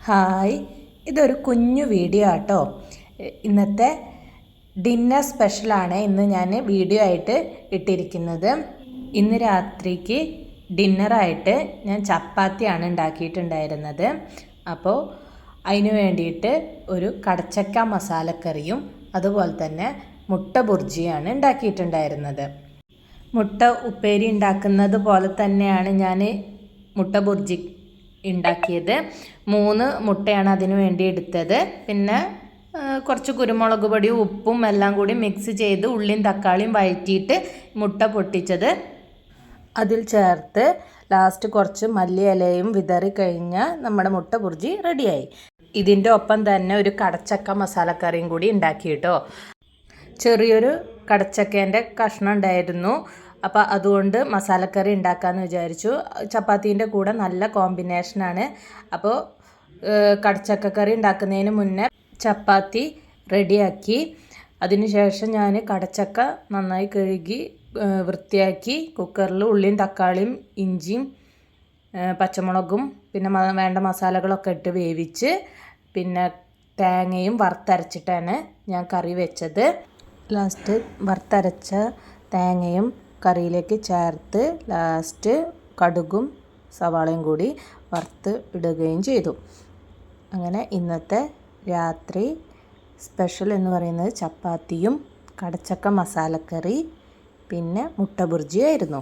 Hi. ഇതൊരു കുഞ്ഞു video ആട്ടോ. ഇന്നത്തെ ഡിന്നർ സ്പെഷ്യലാണ് ഇന്ന് ഞാൻ വീഡിയോ ആയിട്ട് ഇട്ടിരിക്കുന്നത്. ഇന്ന് രാത്രിക്ക് ഡിന്നറായിട്ട് ഞാൻ ചപ്പാത്തിയാണ് ഉണ്ടാക്കിയിട്ടുണ്ടായിരുന്നത്. അപ്പോൾ അതിന് വേണ്ടിയിട്ട് ഒരു കടച്ചക്ക മസാലക്കറിയും അതുപോലെ തന്നെ മുട്ട ബുർജിയാണ് ഉണ്ടാക്കിയിട്ടുണ്ടായിരുന്നത്. മുട്ട ഉപ്പേരി ഉണ്ടാക്കുന്നത് പോലെ തന്നെയാണ് ഞാൻ മുട്ട ബുർജി ഉണ്ടാക്കിയത്. മൂന്ന് മുട്ടയാണ് അതിനു വേണ്ടി എടുത്തത്. പിന്നെ കുറച്ച് കുരുമുളക് പൊടിയും ഉപ്പും എല്ലാം കൂടി മിക്സ് ചെയ്ത് ഉള്ളിയും തക്കാളിയും വഴറ്റിയിട്ട് മുട്ട പൊട്ടിച്ചത്. അതിൽ ചേർത്ത് ലാസ്റ്റ് കുറച്ച് മല്ലി ഇലയും വിതറി കഴിഞ്ഞാൽ നമ്മുടെ മുട്ട ബുർജി റെഡിയായി ഇതിന്റെ ഒപ്പം തന്നെ ഒരു കടച്ചക്ക മസാലക്കറിയും കൂടി ഉണ്ടാക്കി കേട്ടോ. ചെറിയൊരു കടച്ചക്കേന്റെ കഷ്ണം ഉണ്ടായിരുന്നു. അപ്പോൾ അതുകൊണ്ട് മസാലക്കറി ഉണ്ടാക്കാമെന്ന് വിചാരിച്ചു. ചപ്പാത്തീന്റെ കൂടെ നല്ല കോമ്പിനേഷനാണ് അപ്പോൾ കടച്ചക്കക്കറി ഉണ്ടാക്കുന്നതിന് മുന്നേ ചപ്പാത്തി റെഡിയാക്കി. അതിനുശേഷം ഞാൻ കടച്ചക്ക നന്നായി കഴുകി വൃത്തിയാക്കി കുക്കറിൽ ഉള്ളിയും തക്കാളിയും ഇഞ്ചിയും പച്ചമുളകും പിന്നെ വേണ്ട മസാലകളൊക്കെ ഇട്ട് വേവിച്ച് പിന്നെ തേങ്ങയും വറുത്തരച്ചിട്ടാണ് ഞാൻ കറി വെച്ചത്. ലാസ്റ്റ് വറുത്തരച്ച തേങ്ങയും കറിയിലേക്ക് ചേർത്ത് ലാസ്റ്റ് കടുകും സവാളയും കൂടി വറുത്ത് ഇടുകയും ചെയ്തു. അങ്ങനെ ഇന്നത്തെ രാത്രി സ്പെഷ്യൽ എന്ന് പറയുന്നത് ചപ്പാത്തിയും കടച്ചക്ക മസാലക്കറി പിന്നെ മുട്ട ബുർജിയായിരുന്നു.